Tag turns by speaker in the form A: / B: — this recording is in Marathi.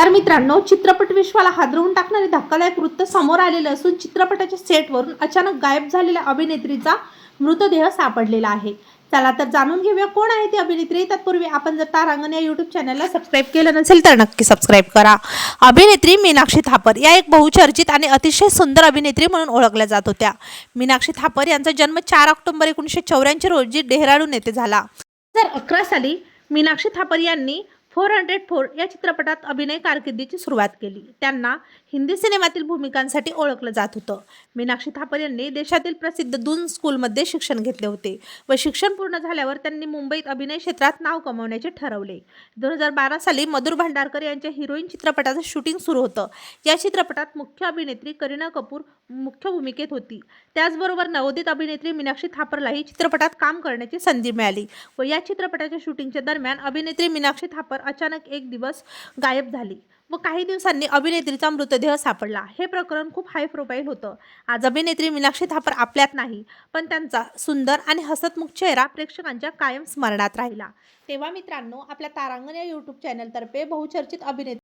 A: नमस्कार मित्रांनो चित्रपट विश्वाला हादरवून टाकणारे धक्कादायक वृत्त समोर आलेलं असून चित्रपटाच्या सेटवरून अचानक गायब झालेल्या अभिनेत्रीचा मृतदेह सापडलेला आहे. चला तर जाणून घेऊया कोण आहे ती अभिनेत्री. तत्पूर्वी आपण जर तारांगण या युट्यूब चॅनलला सबस्क्राईब केलं नसेल तर नक्की सबस्क्राईब करा. अभिनेत्री मीनाक्षी थापर या एक बहुचर्चित आणि अतिशय सुंदर अभिनेत्री म्हणून ओळखल्या जात होत्या. मीनाक्षी थापर यांचा जन्म चार ऑक्टोबर एकोणीसशे चौऱ्याऐंशी रोजी डेहराडून येथे झाला. जर अकरा साली मीनाक्षी थापर यांनी फोर हंड्रेड फोर या चित्रपटात अभिनय कारकिर्दीची सुरुवात केली. त्यांना हिंदी सिनेमातील भूमिकांसाठी ओळखलं जात होतं. मीनाक्षी थापर यांनी देशातील प्रसिद्ध दून स्कूलमध्ये शिक्षण घेतले होते व शिक्षण पूर्ण झाल्यावर त्यांनी मुंबईत अभिनय क्षेत्रात नाव कमावण्याचे ठरवले. दोन हजार बारा साली मधुर भांडारकर यांच्या हिरोईन चित्रपटाचं शूटिंग सुरू होतं. या चित्रपटात मुख्य अभिनेत्री करीना कपूर मुख्य भूमिकेत होती. त्याचबरोबर नवोदित अभिनेत्री मीनाक्षी थापरलाही चित्रपटात काम करण्याची संधी मिळाली व या चित्रपटाच्या शूटिंगच्या दरम्यान अभिनेत्री मीनाक्षी थापर अचानक एक दिवस गायब झाली. व काही दिवसांनी अभिनेत्रीचा मृतदेह सापडला. हे प्रकरण खूप हाय प्रोफाईल होतं. आज अभिनेत्री मीनाक्षी थापर आपल्यात नाही पण त्यांचा सुंदर आणि हसतमुख चेहरा प्रेक्षकांच्या कायम स्मरणात राहिला. तेव्हा मित्रांनो आपल्या तारांगण या यूट्यूब चॅनलतर्फे बहुचर्चित अभिनेत्री